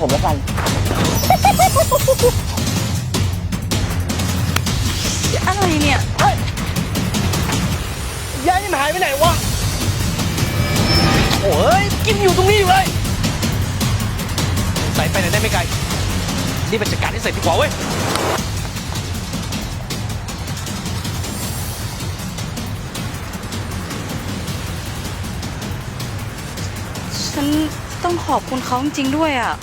ผมแล้วกัน อะไรเนี่ยยายมันหายไปไหนวะ โอ้ย กินอยู่ตรงนี้อยู่เลยใส่ไปไหนได้ไม่ไกลรีบไปจัดการให้เสร็จดีกว่าเว้ย ฉันต้องขอบคุณเขาจริงๆด้วยอะ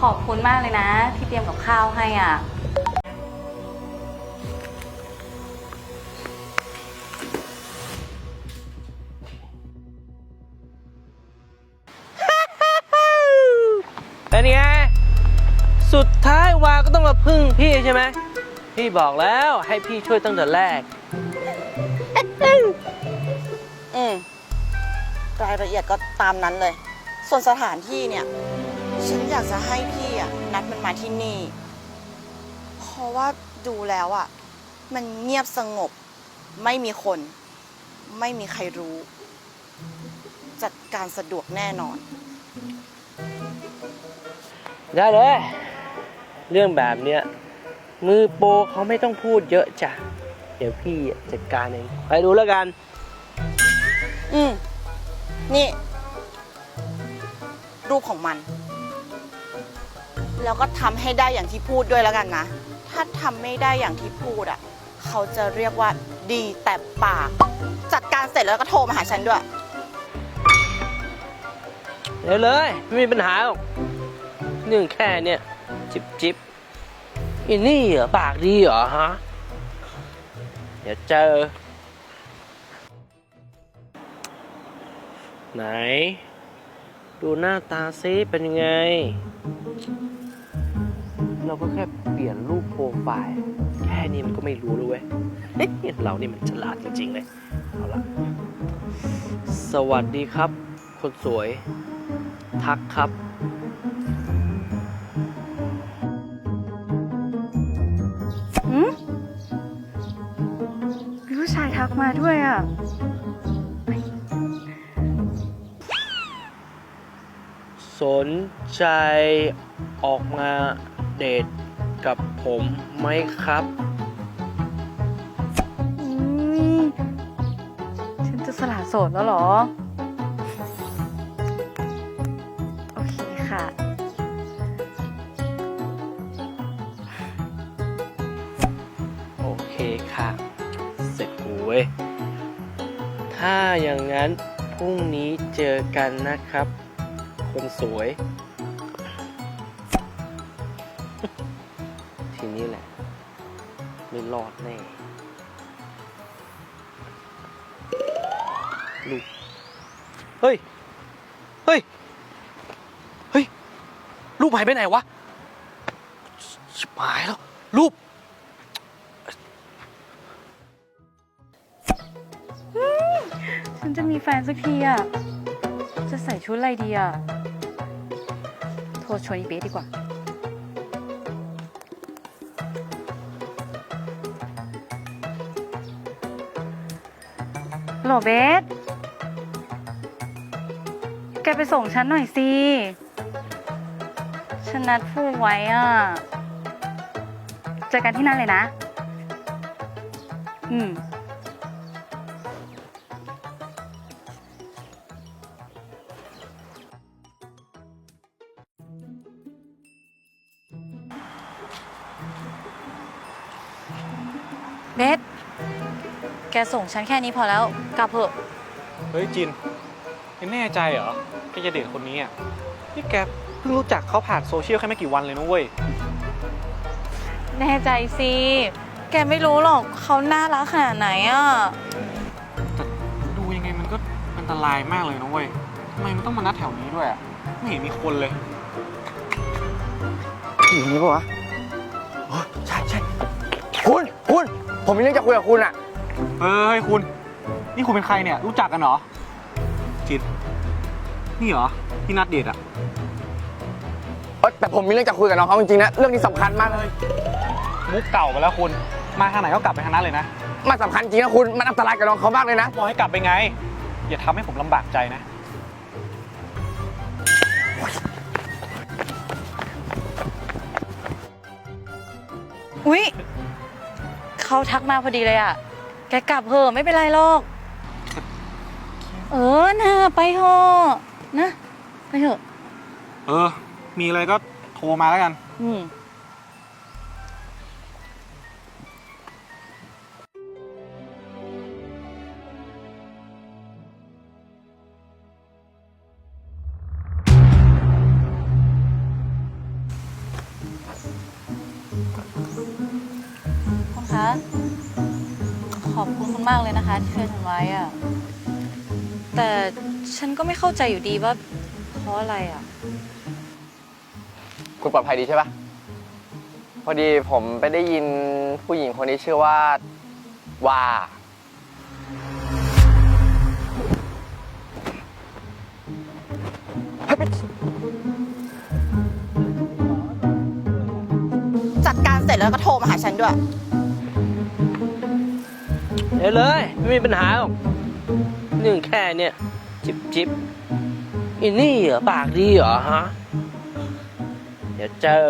ขอบคุณมากเลยนะ ที่เตรียมกับข้าวให้อะ เป็นไง สุดท้ายวาก็ต้องมาพึ่งพี่ใช่ไหม พี่บอกแล้วให้พี่ช่วยตั้งแต่แรก อืมรายละเอียดก็ตามนั้นเลย ส่วนสถานที่เนี่ย ฉันอยากจะให้พี่อะนัดมันมาที่นี่ เพราะว่าดูแล้วอะ มันเงียบสงบ ไม่มีคน ไม่มีใครรู้ จัดการสะดวกแน่นอน ได้เลย เรื่องแบบเนี้ยมือโปรเขาไม่ต้องพูดเยอะจ้ะ เดี๋ยวพี่จัดการเอง ไปดูแล้วกัน อืม นี่ รูปของมัน แล้วก็ทำให้ได้อย่างที่พูดด้วยแล้วกันนะ ถ้าทำไม่ได้อย่างที่พูดอะ เขาจะเรียกว่าดีแต่ปาก จัดการเสร็จแล้วก็โทรมาหาฉันด้วยเดี๋ยวเลย ไม่มีปัญหาหรอกเรื่องแค่เนี้ยจิบจิบอันนี่เหรอปากดีเหรอฮะ เดี๋ยวเจอ ไหน ดูหน้าตาซิเป็นยังไง เราก็แค่เปลี่ยนรูปโปรไฟล์ แค่นี้มันก็ไม่รู้เลยเว้ย เรานี่มันฉลาดจริง ๆ เลย เอาละสวัสดีครับ คนสวย ทักครับหืมมีผู้ชายทักมาด้วยอะ สนใจออกมา เดทกับผมไหมครับอืมฉันจะสละโสดแล้วเหรอ โอเคค่ะ โอเคค่ะ เสร็จกูเว้ย ถ้าอย่างนั้นพรุ่งนี้เจอกันนะครับ คนสวย อดแน่ลูกเฮ้ย เฮ้ย เฮ้ย รูปหายไปไหนวะชิบหายแล้ว รูป ฉันจะมีแฟนสักทีอะ จะใส่ชุดอะไรดีอะ โทรชวนอีเบสดีกว่า โหลเบส แกไปส่งฉันหน่อยสิ ฉันนัดฟูไว้อะ เจอกันที่นั่นเลยนะ อืม ส่งฉันแค่นี้พอแล้ว กลับเถอะเฮ้ยจินแกแน่ใจเหรอแกจะเดทคนนี้อะนี่แกเพิ่งรู้จักเขาผ่านโซเชียลแค่ไม่กี่วันเลยนะเว้ย แน่ใจสิ แกไม่รู้หรอกเขาน่ารักขนาดไหนอะ แต่ดูยังไงมันก็อันตรายมากเลยนะเว้ยทำไมมันต้องมานัดแถวนี้ด้วยอะ ไม่เห็นมีคนเลยอย่างนี้ปะวะใช่ใช่คุณ คุณ ผมมีเรื่องจะคุยกับคุณอะ เอ้ยคุณ นี่คุณเป็นใครเนี่ย รู้จักกันเหรอ จิตนี่เหรอ ที่นัดเดทอะเอ้ยแต่ผมมีเรื่องจะคุยกับน้องเขาจริงๆนะ เรื่องนี้สำคัญมากเลย มุกเก่าไปแล้วคุณ มาทางไหนก็กลับไปทางนั้นเลยนะ มันสำคัญจริงนะคุณ มันอันตรายกับน้องเขามากเลยนะ บอกให้กลับไปไง อย่าทำให้ผมลำบากใจนะ อุ๊ยเขาทักมาพอดีเลยอะ แกกลับเถอะไม่เป็นไรหรอก เออนะไปเถอะนะ ไปเถอะ เออ มีอะไรก็โทรมาแล้วกัน อืม มากเลยนะคะที่ช่วยฉันไว้อะแต่ฉันก็ไม่เข้าใจอยู่ดีว่าเพราะอะไรอะคุณปลอดภัยดีใช่ปะพอดีผมไปได้ยินผู้หญิงคนนี้ชื่อว่าวาจัดการเสร็จแล้วก็โทรมาหาฉันด้วย เดี๋ยวเลย ไม่มีปัญหาหรอกเรื่องแค่เนี่ย จิบจิบอินนี่เหรอ ปากดีเหรอฮะ เดี๋ยวเจอ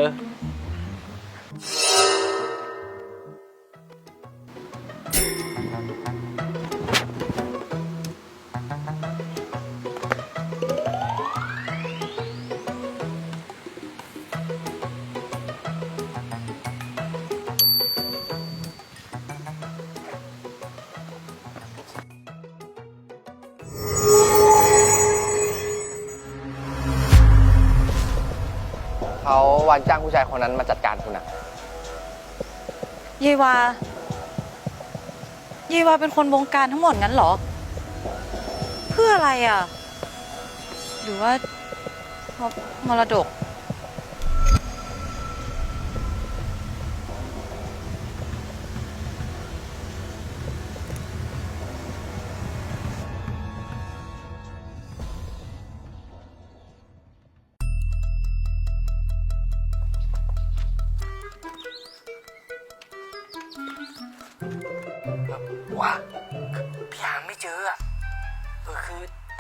วานจ้างผู้ชายคนนั้นมาจัดการคุณอะเยวาเยวาเป็นคนบงการทั้งหมดงั้นเหรอ เพื่ออะไรอะ หรือว่าเพราะมรดก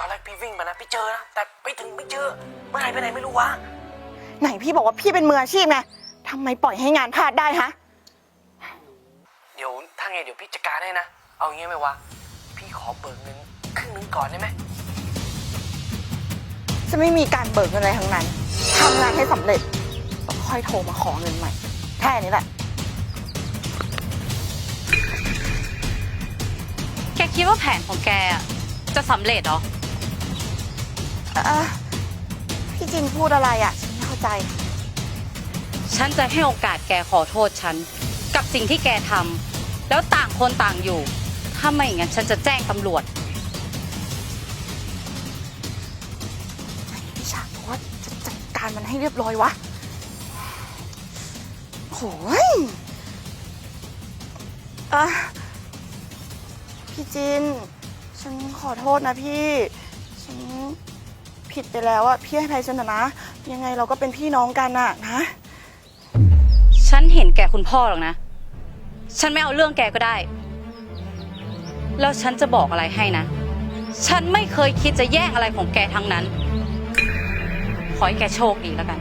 อตอนแรกพี่วิ่งมานะพี่เจอนะแต่ไปถึงไม่เจอมันหายไปไหนไม่รู้วะไหนพี่บอกว่าพี่เป็นมืออาชีพไงทำไมปล่อยให้งานพลาดได้ฮะเดี๋ยวถ้าไงเดี๋ยวพี่จัดการให้นะ เอางี้ไหมวะพี่ขอเบิกเงินครึ่งหนึงก่อนได้ไหมจะไม่มีการเบิกเงินอะไรทั้งนั้นทำงานให้สำเร็จแล้วค่อยโทรมาขอเงินใหม่แค่นี้แหละแกคิดว่าแผนของแกอะจะสำเร็จเหรอ อะพี่จินพูดอะไรอะฉันไม่เข้าใจ ฉันจะให้โอกาสแกขอโทษฉัน กับสิ่งที่แกทำแล้วต่างคนต่างอยู่ ถ้าไม่อย่างนั้นฉันจะแจ้งตำรวจ พี่ชาบอกว่าจะจัดการมันให้เรียบร้อยวะโหยอะพี่จิน ฉันขอโทษนะพี่ ฉัน ผิดไปแล้วอะพี่ให้ภัยฉันเถอะนะ ยังไงเราก็เป็นพี่น้องกันอะนะ ฉันเห็นแก่คุณพ่อหรอกนะ ฉันไม่เอาเรื่องแกก็ได้ แล้วฉันจะบอกอะไรให้นะ ฉันไม่เคยคิดจะแย่งอะไรของแกทั้งนั้น ขอให้แกโชคดีแล้วกัน